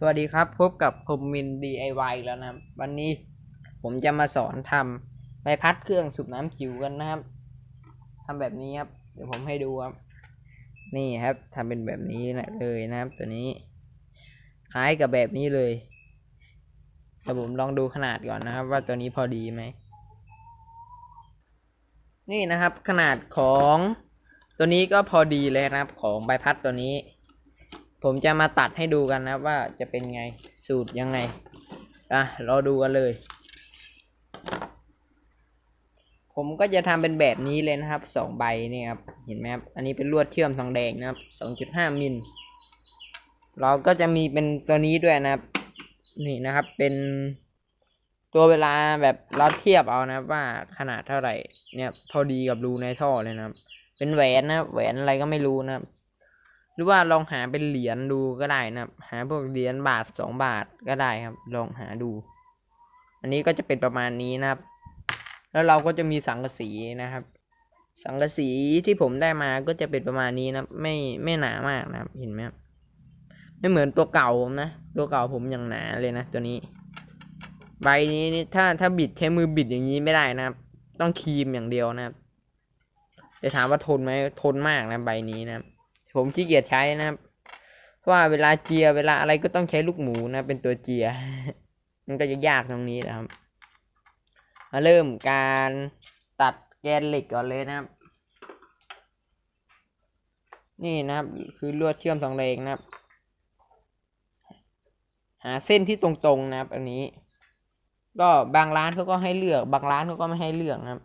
สวัสดีครับ พบกับผมมิน DIY แล้วนะวันนี้ผมจะมาสอนทำใบพัดเครื่องสูบน้ำจิ๋วกันนะครับทำแบบนี้ครับเดี๋ยวผมให้ดูครับ นี่ครับทำเป็นแบบนี้นะเลยนะครับ ตัวนี้ คล้ายกับแบบนี้เลยแต่ผมลองดูขนาดก่อนนะครับ ว่าตัวนี้พอดีไหมนี่นะครับ ขนาดของตัวนี้ก็พอดีเลยนะครับ ของใบพัดตัวนี้ ผมจะมาตัดให้ดูกันนะว่าจะเป็นไงสูตรยังไงอะรอดูกันเลย ผมก็จะทำเป็นแบบนี้เลยนะครับสองใบนี่ครับเห็นไหมครับอันนี้เป็นลวดเชื่อมทองแดงนะครับสองจุดห้ามิลเราก็จะมีเป็นตัวนี้ด้วยนะครับ นี่นะครับเป็นตัวเวลาแบบเราเทียบเอานะว่าขนาดเท่าไหร่เนี่ยพอดีกับรูในท่อเลยนะครับ เป็นแหวนนะแหวนอะไรก็ไม่รู้นะครับ หรือว่าลองหาเป็นเหรียญดูก็ได้นะครับ หาพวกเหรียญบาทสองบาทก็ได้ครับ ลองหาดู อันนี้ก็จะเป็นประมาณนี้นะครับ แล้วเราก็จะมีสังกะสีนะครับ สังกะสีที่ผมได้มาก็จะเป็นประมาณนี้นะไม่ไม่หนามากนะครับ เห็นไหมครับไม่เหมือนตัวเก่าผมนะ ตัวเก่าผมยังหนาเลยนะตัวนี้ ใบนี้นี่ถ้าถ้าบิดใช้มือบิดอย่างนี้ไม่ได้นะครับ ต้องครีมอย่างเดียวนะครับจะถามว่าทนไหมทนมากนะใบนี้นะครับ ผมขี้เกียจใช้นะครับ เพราะว่าเวลาเจียเวลาอะไรก็ต้องใช้ลูกหมูนะ เป็นตัวเจีย มันก็จะยากตรงนี้นะครับ มาเริ่มการตัดแกนเหล็กก่อนเลยนะครับ นี่นะครับ คือลวดเชื่อมสองเลงนะครับ หาเส้นที่ตรงๆนะครับ อันนี้ ก็บางร้านเขาก็ให้เลือก บางร้านเขาก็ไม่ให้เลือกนะครับ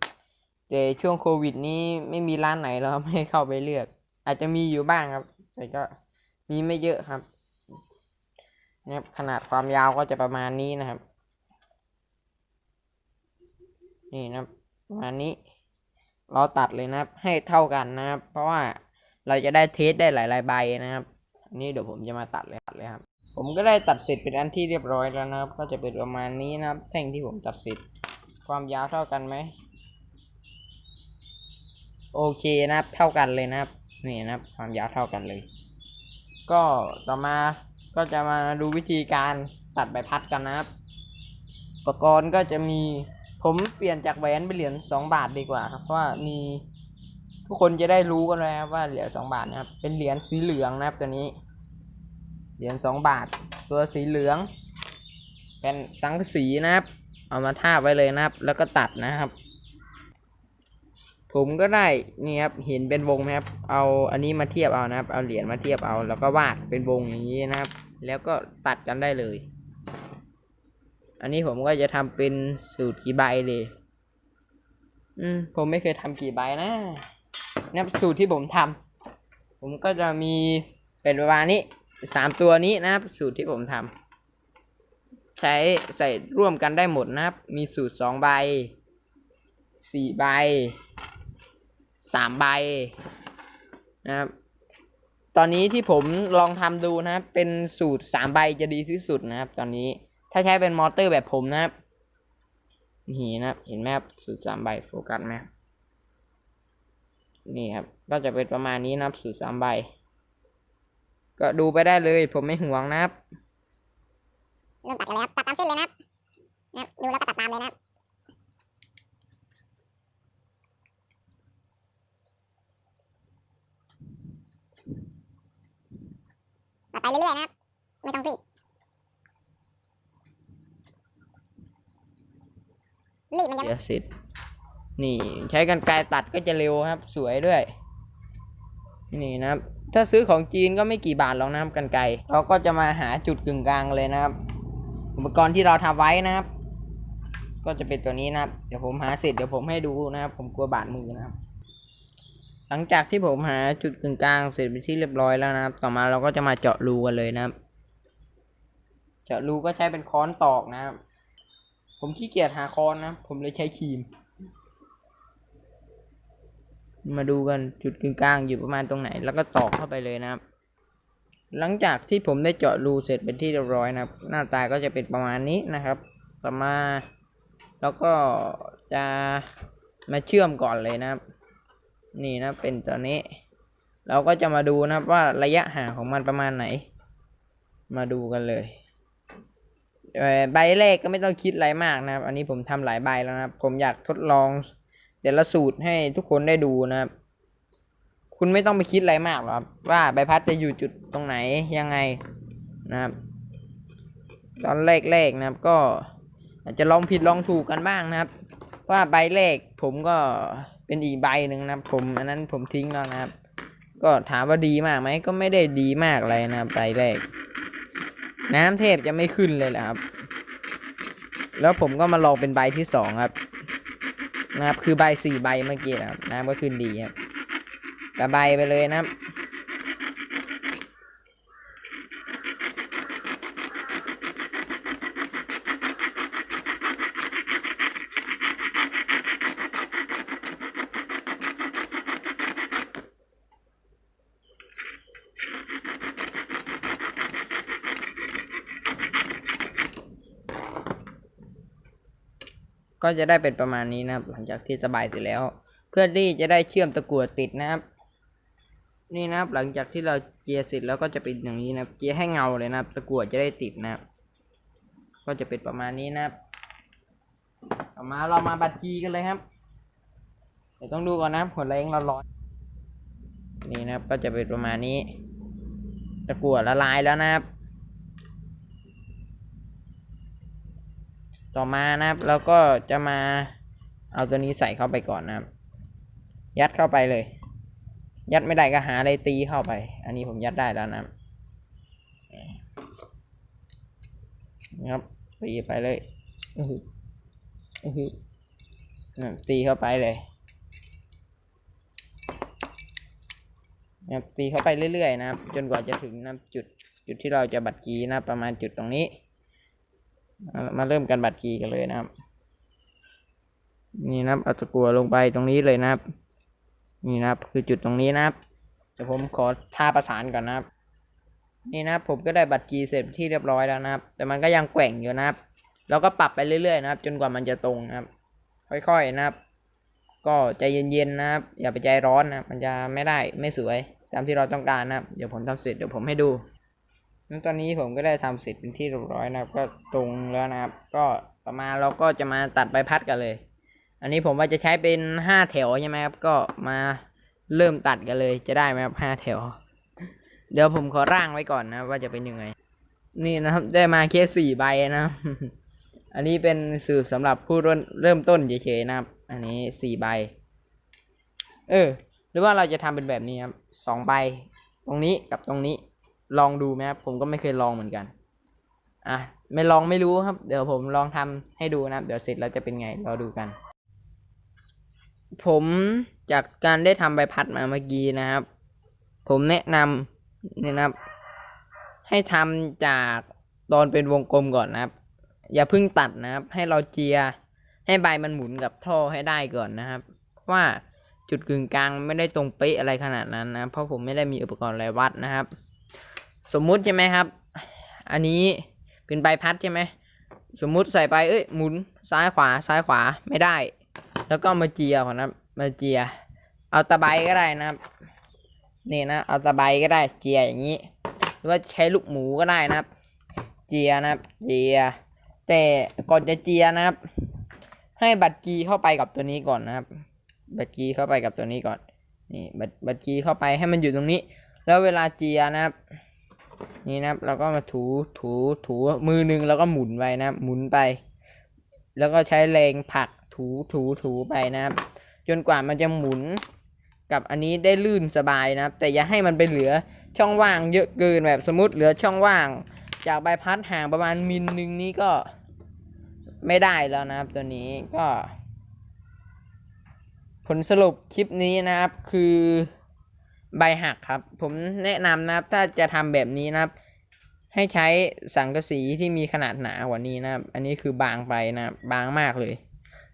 แต่ช่วงโควิดนี้ไม่มีร้านไหนแล้วครับให้เข้าไปเลือก อาจจะมีอยู่บ้างครับ แต่ก็มีไม่เยอะครับนะครับขนาดความยาวก็จะประมาณนี้นะครับ นี่นะครับประมาณนี้ เราตัดเลยนะครับ ให้เท่ากันนะครับ เพราะว่าเราจะได้เทสได้หลาย ๆ ใบนะครับนนี้เดี๋ยวผมจะมาตัดเลยตัดเลยครับ ผมก็ได้ตัดเสร็จเป็นอันที่เรียบร้อยแล้วนะครับ ก็จะเป็นประมาณนี้นะครับ แท่งที่ผมตัดเสร็จความยาวเท่ากันไหมโอเคนะครับ เท่ากันเลยนะครับ นี่นะครับ ความยาวเท่ากันเลย ก็ต่อมาก็จะมาดูวิธีการตัดใบพัดกันนะครับ อุปกรณ์ก็จะมีผมเปลี่ยนจากแหวนเป็นเหรียญสองบาทดีกว่าครับเพราะว่ามีทุกคนจะได้รู้กันแล้วว่าเหรียญสองบาทนะครับ เป็นเหรียญสีเหลืองนะครับตัวนี้ เหรียญสองบาท ตัวสีเหลือง เป็นสังกะสีนะครับ เอามาทาบไว้เลยนะครับ แล้วก็ตัดนะครับ ผมก็ได้นี่ครับเห็นเป็นวงไหมครับ เอาอันนี้มาเทียบเอานะครับ เอาเหรียญมาเทียบเอา แล้วก็วาดเป็นวงอย่างนี้นะครับ แล้วก็ตัดกันได้เลย อันนี้ผมก็จะทำเป็นสูตรกี่ใบเลย อืม ผมไม่เคยทำกี่ใบนะนะครับสูตรที่ผมทำผมก็จะมีเป็นประมาณนี้สามตัวนี้นะครับ สูตรที่ผมทำใช้ใส่ร่วมกันได้หมดนะครับ มีสูตรสองใบสี่ใบ สามใบนะครับ ตอนนี้ที่ผมลองทำดูนะครับ เป็นสูตรสามใบจะดีที่สุดนะครับ ตอนนี้ถ้าใช้เป็นมอเตอร์แบบผมนะครับนี่นะครับ เห็นไหมครับสูตรสามใบโฟกัสไหมนี่ครับ ก็จะเป็นประมาณนี้นะครับ สูตรสามใบ ก็ดูไปได้เลย ผมไม่ห่วงนะครับเริ่มตัดกันเลยครับตัดตามเส้นเลยนะครับนะครับดูแล้วก็ตัดตามเลยนะครับ ไปเรื่อยๆนะครับ ไม่ต้องรีบรีบมันจะเดี๋ยวสร็จนี่ใช้กันไกรตัดก็จะเร็วครับ สวยด้วย นี่นะครับ ถ้าซื้อของจีนก็ไม่กี่บาทหรอกนะครับกันไกรเราก็จะมาหาจุดกึ่งกลางเลยนะครับ อุปกรณ์ที่เราทำไว้นะครับ ก็จะเป็นตัวนี้นะครับ เดี๋ยวผมหาเสร็จเดี๋ยวผมให้ดูนะครับ ผมกลัวบาดมือนะครับ ลังจากที่ผมหาจุดกึ่งกลางเสร็จเป็นที่เรียบร้อยแล้วนะครับ ต่อมาเราก็จะมาเจาะรูกันเลยนะครับ เจาะรูก็ใช้เป็นค้อนตอกนะครับ ผมขี้เกียจหาค้อนนะ ผมเลยใช้ครีม มาดูกันจุดกึ่งกลางอยู่ประมาณตรงไหน แล้วก็ตอกเข้าไปเลยนะครับ หลังจากที่ผมได้เจาะรูเสร็จเป็นที่เรียบร้อยนะครับ หน้าตาก็จะเป็นประมาณนี้นะครับ ต่อมาแล้วก็จะมาเชื่อมก่อนเลยนะครับ นี่นะเป็นตัวนี้ เราก็จะมาดูนะครับว่าระยะห่างของมันประมาณไหน มาดูกันเลยใบแรกก็ไม่ต้องคิดอะไรมากนะครับ อันนี้ผมทำหลายใบแล้วนะครับ ผมอยากทดลองแต่ละสูตรให้ทุกคนได้ดูนะครับ คุณไม่ต้องไปคิดอะไรมากหรอกครับว่าใบพัดจะอยู่จุดตรงไหนยังไงนะครับ ตอนแรกๆนะครับ ก็อาจจะลองผิดลองถูกกันบ้างนะครับ ว่าใบแรกผมก็ เป็นอีกใบหนึ่งนะครับผมอันนั้นผมทิ้งแล้วนะครับ ก็ถามว่าดีมากไหมก็ไม่ได้ดีมากอะไรนะใบแรก น้ำเทพจะไม่ขึ้นเลยแหละครับ แล้วผมก็มาลองเป็นใบที่สองครับ นะครับ คือใบสี่ใบเมื่อกี้นะครับน้ำก็ขึ้นดีครับกระใบไปเลยนะครับ ก็จะได้เป็นประมาณนี้นะครับ หลังจากที่สบายเสร็จแล้ว เพื่อที่จะได้เชื่อมตะกั่วติดนะครับ นี่นะครับหลังจากที่เราเจียเสร็จแล้วก็จะเป็นอย่างนี้นะครับ เจียให้เงาเลยนะครับ ตะกั่วจะได้ติดนะครับ ก็จะเป็นประมาณนี้นะครับต่อมาเรามาบัดจีกันเลยครับเดี๋ยวต้องดูก่อนนะครับหัวแรงเราร้อนนี่นะครับก็จะเป็นประมาณนี้ ตะกั่วละลายแล้วนะครับ ต่อมานะครับแล้วก็จะมาเอาตัวนี้ใส่เข้าไปก่อนนะครับ ยัดเข้าไปเลย ยัดไม่ได้ก็หาอะไรตีเข้าไป อันนี้ผมยัดได้แล้วนะครับครับตีไปเลยอืออือตีเข้าไปเลยนะครับตีเข้าไปเรื่อยๆนะครับ จนกว่าจะถึงนะจุดจุดที่เราจะบัดกีนะประมาณจุดตรงนี้ มาเริ่มกันบัตรกีกันเลยนะครับ นี่นะครับเอาตะกัวลงไปตรงนี้เลยนะครับ นี่นะครับคือจุดตรงนี้นะครับเดี๋ยวผมขอท่าประสานก่อนนะครับ นี่นะครับผมก็ได้บัตรกีเสร็จที่เรียบร้อยแล้วนะครับ แต่มันก็ยังแกว่งอยู่นะครับ แล้วก็ปรับไปเรื่อยๆนะครับ จนกว่ามันจะตรงนะครับ ค่อยๆนะครับ ก็ใจเย็นๆนะครับ อย่าไปใจร้อนนะมันจะไม่ได้ไม่สวยตามที่เราต้องการนะครับ เดี๋ยวผมทำเสร็จเดี๋ยวผมให้ดู นั้นตอนนี้ผมก็ได้ทำเสร็จเป็นที่เรียบร้อยนะครับ ก็ตรงแล้วนะครับ ก็ต่อมาเราก็จะมาตัดใบพัดกันเลย อันนี้ผมว่าจะใช้เป็นห้าแถวใช่ไหมครับ ก็มาเริ่มตัดกันเลย จะได้ไหมครับห้าแถว เดี๋ยวผมขอร่างไว้ก่อนนะ ว่าจะเป็นยังไง นี่นะครับ ได้มาแค่สี่ใบนะอันนี้เป็นสูตรสำหรับผู้เริ่มเริ่มต้นเฉยๆนะครับ อันนี้สี่ใบ เออ หรือว่าเราจะทำเป็นแบบนี้ครับสองใบ ตรงนี้กับตรงนี้ ลองดูไหมครับผมก็ไม่เคยลองเหมือนกันอะไม่ลองไม่รู้ครับ เดี๋ยวผมลองทำให้ดูนะครับ เดี๋ยวเสร็จแล้วจะเป็นไงรอดูกัน ผมจากการได้ทำใบพัดมาเมื่อกี้นะครับ ผมแนะนำเนี่ยนะครับ ให้ทำจากตอนเป็นวงกลมก่อนนะครับ อย่าเพิ่งตัดนะครับ ให้เราเจียให้ใบมันหมุนกับท่อให้ได้ก่อนนะครับเพราะว่าจุดกึ่งกลางไม่ได้ตรงเป๊ะอะไรขนาดนั้นนะเพราะผมไม่ได้มีอุปกรณ์อะไรวัดนะครับ สมมุติใช่ไหมครับ อันนี้เป็นใบพัดใช่ไหม สมมุติใส่ไป เอ้ย หมุนซ้ายขวาซ้ายขวาไม่ได้ แล้วก็มาเจียก่อนนะครับมาเจีย เอาตะไบก็ได้นะครับ นี่นะ เอาตะไบก็ได้ เจียอย่างนี้ หรือว่าใช้ลูกหมูก็ได้นะครับ เจียนะครับ เจีย แต่ก่อนจะเจียนะครับ ให้บัตรกีเข้าไปกับตัวนี้ก่อนนะครับ บัตรกีเข้าไปกับตัวนี้ก่อน นี่ บัตรบัตรกีเข้าไปให้มันอยู่ตรงนี้ แล้วเวลาเจียนะครับ นี่นะครับเราก็มาถูถูถูมือหนึ่งแล้วก็หมุนไปนะหมุนไป แล้วก็ใช้แรงผลักถูถูถูไปนะครับ จนกว่ามันจะหมุนกับอันนี้ได้ลื่นสบายนะครับ แต่อย่าให้มันไปเหลือช่องว่างเยอะเกินแบบสมมติเหลือช่องว่าง จากใบพัดห่างประมาณมิลหนึ่งนี้ก็ไม่ได้แล้วนะครับ ตัวนี้ก็ ผลสรุปคลิปนี้นะครับคือ ใบหักครับ ผมแนะนำนะครับ ถ้าจะทำแบบนี้นะครับ ให้ใช้สังกะสีที่มีขนาดหนากว่านี้นะครับ อันนี้คือบางไปนะครับบางมากเลย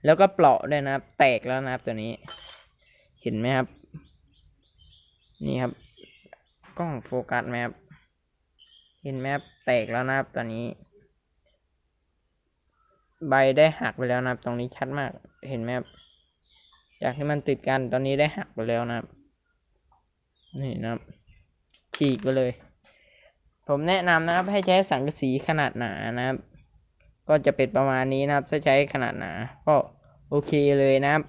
แล้วก็เปราะด้วยนะครับ แตกแล้วนะครับตัวนี้ เห็นไหมครับ นี่ครับกล้องโฟกัสไหมครับเห็นไหมครับแตกแล้วนะครับตอนนี้ ใบได้หักไปแล้วนะครับ ตรงนี้ชัดมากเห็นไหมครับจากที่มันติดกันตอนนี้ได้หักไปแล้วนะครับ นี่นะครับฉีกไปเลย ผมแนะนำนะครับให้ใช้สังกะสีขนาดหนานะครับ ก็จะเป็นประมาณนี้นะครับ ถ้าใช้ขนาดหนา ก็โอเคเลยนะครับ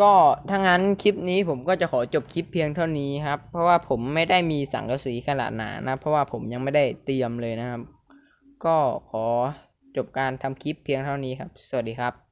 ก็ถ้างั้นคลิปนี้ผมก็จะขอจบคลิปเพียงเท่านี้ครับ เพราะว่าผมไม่ได้มีสังกะสีขนาดหนานะ เพราะว่าผมยังไม่ได้เตรียมเลยนะครับ ก็ขอจบการทำคลิปเพียงเท่านี้ครับ สวัสดีครับ